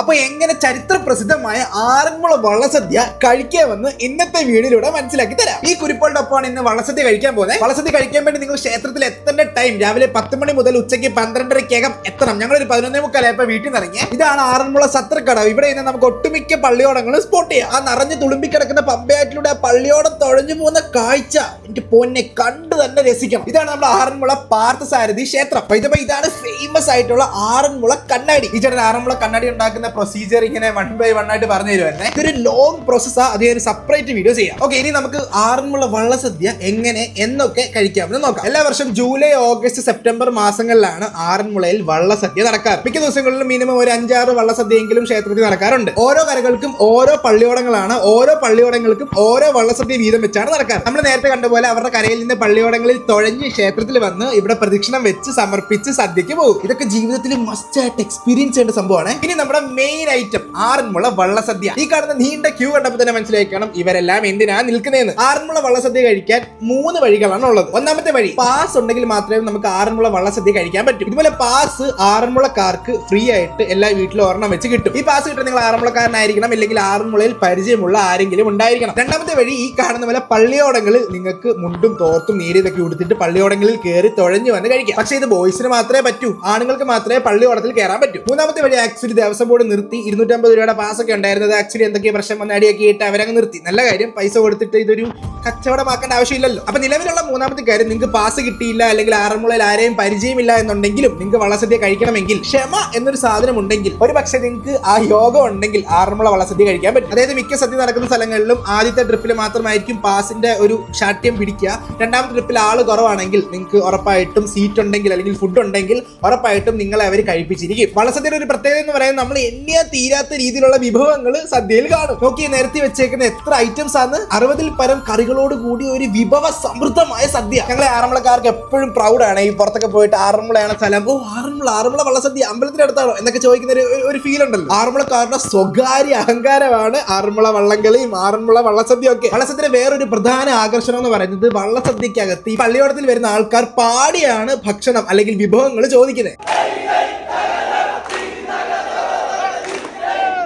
അപ്പൊ എങ്ങനെ ചരിത്ര പ്രസിദ്ധമായ ആറന്മുള വള്ളസദ്യ കഴിക്കാമെന്ന് ഇന്നത്തെ വീഡിയോയിലൂടെ മനസ്സിലാക്കി തരാം. ഈ കുരിപ്പളുടെ ഒപ്പമാണ് ഇന്ന് വള്ളസദ്യ കഴിക്കാൻ പോകുന്നത്. വള്ളസദ്യ കഴിക്കാൻ വേണ്ടി നിങ്ങൾ ക്ഷേത്രത്തിൽ എത്തേണ്ട ടൈം രാവിലെ പത്ത് മണി മുതൽ ഉച്ചയ്ക്ക് പന്ത്രണ്ടരക്കകം എത്തണം. ഞങ്ങൾ ഒരു പതിനൊന്നേ മുക്കാലായപ്പോ വീട്ടിൽ നിന്ന് ഇറങ്ങി ഇതാണ് ആറന്മുള സത്രക്കടവ് ഇവിടെ നിന്ന് നമുക്ക് ഒട്ടുമിക്ക പള്ളിയോടങ്ങളും സ്പോട്ട് ചെയ്യാം. ആ നിറഞ്ഞു തുളുമ്പി കിടക്കുന്ന പമ്പയാറ്റിലൂടെ പള്ളിയോടം തുഴഞ്ഞു പോകുന്ന കാഴ്ച എന്റെ പൊന്നെ കണ്ടു തന്നെ രസിക്കണം. ഇതാണ് നമ്മുടെ ആറന്മുള പാർത്ഥസാരഥി ക്ഷേത്രം. ഇതാണ് ഫേമസ് ആയിട്ടുള്ള ആറന്മുള കണ്ണാടി. ഈ ചേട്ടൻ ആറന്മുള കണ്ണാടി ഉണ്ടാക്കുന്ന പ്രൊസീജിയർ ഇങ്ങനെ വൺ ബൈ വൺ ആയിട്ട് പറഞ്ഞു തരുവായിരുന്നെ ഇതൊരു ലോങ് പ്രോസസ്സാ അത് ഒരു സെപ്പറേറ്റ് വീഡിയോ ചെയ്യാം. ഓക്കെ ഇനി നമുക്ക് ആറന്മുള വള്ളസദ്യ എങ്ങനെ എന്നൊക്കെ കഴിക്കാമെന്ന് നോക്കാം. എല്ലാ വർഷം ജൂലൈ ഓഗസ്റ്റ് സെപ്റ്റംബർ മാസങ്ങളിലാണ് ആറന്മുളയിൽ വള്ളസദ്യ നടക്കാറ്. മിക്ക ദിവസങ്ങളിലും മിനിമം ഒരു അഞ്ചാറ് വള്ളസദ്യയെങ്കിലും ക്ഷേത്രത്തിൽ നടക്കാറുണ്ട്. ഓരോ കരകൾക്കും ഓരോ പള്ളിയോടങ്ങളാണ് ഓരോ പള്ളിയോടങ്ങൾക്കും ഓരോ വള്ളസദ്യ വീതം വെച്ചാണ് നടക്കാറ്. നമ്മൾ നേരത്തെ കണ്ടപോലെ അവരുടെ കരയിൽ നിന്ന് പള്ളിയോടങ്ങളിൽ തുഴഞ്ഞ് ക്ഷേത്രത്തിൽ വന്ന് ഇവിടെ പ്രദക്ഷിണം വെച്ച് സമർപ്പിച്ച് സദ്യക്ക് പോകും. ഇതൊക്കെ ജീവിതത്തിൽ മസ്റ്റ് ആയിട്ട് എക്സ്പീരിയൻസ് ചെയ്യേണ്ട സംഭവമാണ്. ഇനി നമ്മുടെ മെയിൻ ഐറ്റം ആറന്മുള വള്ളസദ്യ. ഈ കാണുന്ന നീണ്ട ക്യൂ കണ്ടപ്പോൾ തന്നെ മനസ്സിലാക്കണം ഇവരെല്ലാം എന്തിനാ നിൽക്കുന്നതെന്ന് ആറന്മുള വള്ളസദ്യ കഴിക്കാൻ മൂന്ന് വഴികളാണ് ഉള്ളത്. ഒന്നാമത്തെ വഴി പാസ് ഉണ്ടെങ്കിൽ മാത്രമേ നമുക്ക് ആറന്മുള വള്ളസദ്യ കഴിക്കാൻ പറ്റൂ. ഇതുപോലെ പാസ് ആറന്മുളക്കാർക്ക് ഫ്രീ ആയിട്ട് എല്ലാ വീട്ടിലും ഒരെണ്ണം വെച്ച് കിട്ടും. ഈ പാസ് കിട്ടുന്ന നിങ്ങൾ ആറന്മുളക്കാരനായിരിക്കണം അല്ലെങ്കിൽ ആറന്മുളയിൽ പരിചയമുള്ള ആരെങ്കിലും ഉണ്ടായിരിക്കണം. രണ്ടാമത്തെ വഴി ഈ കാണുന്ന പോലെ പള്ളിയോടങ്ങളിൽ നിങ്ങൾക്ക് മുണ്ടും തോർത്തും നീരിതൊക്കെ ഉടുത്തിട്ട് പള്ളിയോടങ്ങളിൽ കയറി തുഴഞ്ഞു വന്ന് കഴിക്കാം. പക്ഷേ ഇത് ബോയ്സിന് മാത്രമേ പറ്റൂ. ആണുങ്ങൾക്ക് മാത്രമേ പള്ളിയോടത്തിൽ കയറാൻ പറ്റൂ. മൂന്നാമത്തെ വഴി ആക്ച്വലി ദേവസ്വം ബോർഡ് നിർത്തി. ഇരുന്നൂറ്റമ്പത് രൂപയുടെ പാസ് ഒക്കെ ഉണ്ടായിരുന്നത്. ആക്ച്വലി എന്തൊക്കെ പ്രശ്നം വന്ന് ഇട്ട് അവരങ്ങ് നിർത്തി. നല്ല കാര്യം പൈസ കൊടുത്തിട്ട് ഇതൊരു കച്ചവടമാക്കേണ്ട ആവശ്യമില്ലല്ലോ. അപ്പൊ നിലവിലുള്ള മൂന്നാമത്തെ കാര്യം നിങ്ങൾക്ക് പാസ് കിട്ടിയില്ല അല്ലെങ്കിൽ ആറന്മുളയിൽ ആരെയും പരിചയമില്ല എന്നുണ്ടെങ്കിലും നിങ്ങൾക്ക് വളസദ്യ കഴിക്കണമെങ്കിൽ ക്ഷമ എന്നൊരു സാധനം ഉണ്ടെങ്കിൽ ഒരു പക്ഷേ നിങ്ങൾക്ക് ആ യോഗം ഉണ്ടെങ്കിൽ ആറന്മുള വളസദ്യ കഴിക്കാൻ പറ്റും. അതായത് മിക്ക സദ്യ നടക്കുന്ന സ്ഥലങ്ങളിലും ആദ്യത്തെ ട്രിപ്പിൽ മാത്രമായിരിക്കും പാസിന്റെ ഒരു ശാഠ്യം പിടിക്കുക. രണ്ടാമത്തെ ട്രിപ്പിൽ ആൾ കുറവാണെങ്കിൽ നിങ്ങൾക്ക് ഉറപ്പായിട്ടും സീറ്റ് ഉണ്ടെങ്കിൽ അല്ലെങ്കിൽ ഫുഡ് ഉണ്ടെങ്കിൽ ഉറപ്പായിട്ടും നിങ്ങളെ അവർ കഴിപ്പിച്ചിരിക്കും. വളസദ്യയുടെ ഒരു പ്രത്യേകത എന്ന് പറയുന്നത് നമ്മൾ എണ്ണിയ തീരാത്ത രീതിയിലുള്ള വിഭവങ്ങൾ സദ്യയിൽ കാണും. നോക്കി നേരത്തെ വെച്ചേക്കുന്ന എത്ര ഐറ്റംസ് ആണ്? അറുപതിൽ പരം കറികളോട് കൂടി ഒരു വിഭവ സമൃദ്ധമായ സദ്യ. ഞങ്ങളെ ആറന്മുളക്കാർക്ക് എപ്പോഴും പ്രൗഡാണ് ഈ പുറത്തൊക്കെ പോയിട്ട് ആറന്മുളയാണ് സ്ഥലം. ഓ ആറന്മുള ആറന്മുള വള്ളസദ്യ അമ്പലത്തിനടുത്താണോ എന്നൊക്കെ ചോദിക്കുന്ന ഒരു ഫീൽ ഉണ്ടല്ലോ. ആറന്മുളക്കാരുടെ സ്വകാര്യ അഹങ്കാരമാണ് ആറന്മുള വള്ളംകളിയും ആറന്മുള വള്ളസദ്യ ഒക്കെ. വള്ളസദ്യയുടെ വേറൊരു പ്രധാന ആകർഷണം എന്ന് പറയുന്നത് വള്ളസദ്യക്കകത്ത് ഈ പള്ളിയോടത്തിൽ വരുന്ന ആൾക്കാർ പാടിയാണ് ഭക്ഷണം അല്ലെങ്കിൽ വിഭവങ്ങൾ ചോദിക്കുന്നത്.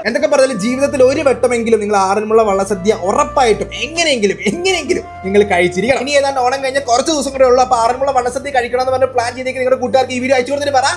എന്തൊക്കെ പറഞ്ഞാലും ജീവിതത്തിൽ ഒരു വട്ടമെങ്കിലും നിങ്ങൾ ആറന്മുള വള്ളസദ്യ ഉറപ്പായിട്ടും എങ്ങനെയെങ്കിലും എങ്ങനെയെങ്കിലും നിങ്ങൾ കഴിച്ചിരിക്കണം. ഇനി ഏതാണ്ട് ഓണം കഴിഞ്ഞാൽ കുറച്ച് ദിവസം കൂടെ ഉള്ളൂ അപ്പൊ ആറന്മുള വള്ളസദ്യ കഴിക്കണം എന്ന് പറഞ്ഞ് പ്ലാൻ ചെയ്തേക്ക് നിങ്ങളുടെ കൂട്ടുകാർക്ക് ഈ വീഡിയോ അയച്ചു കൊടുത്തിട്ട് പറ.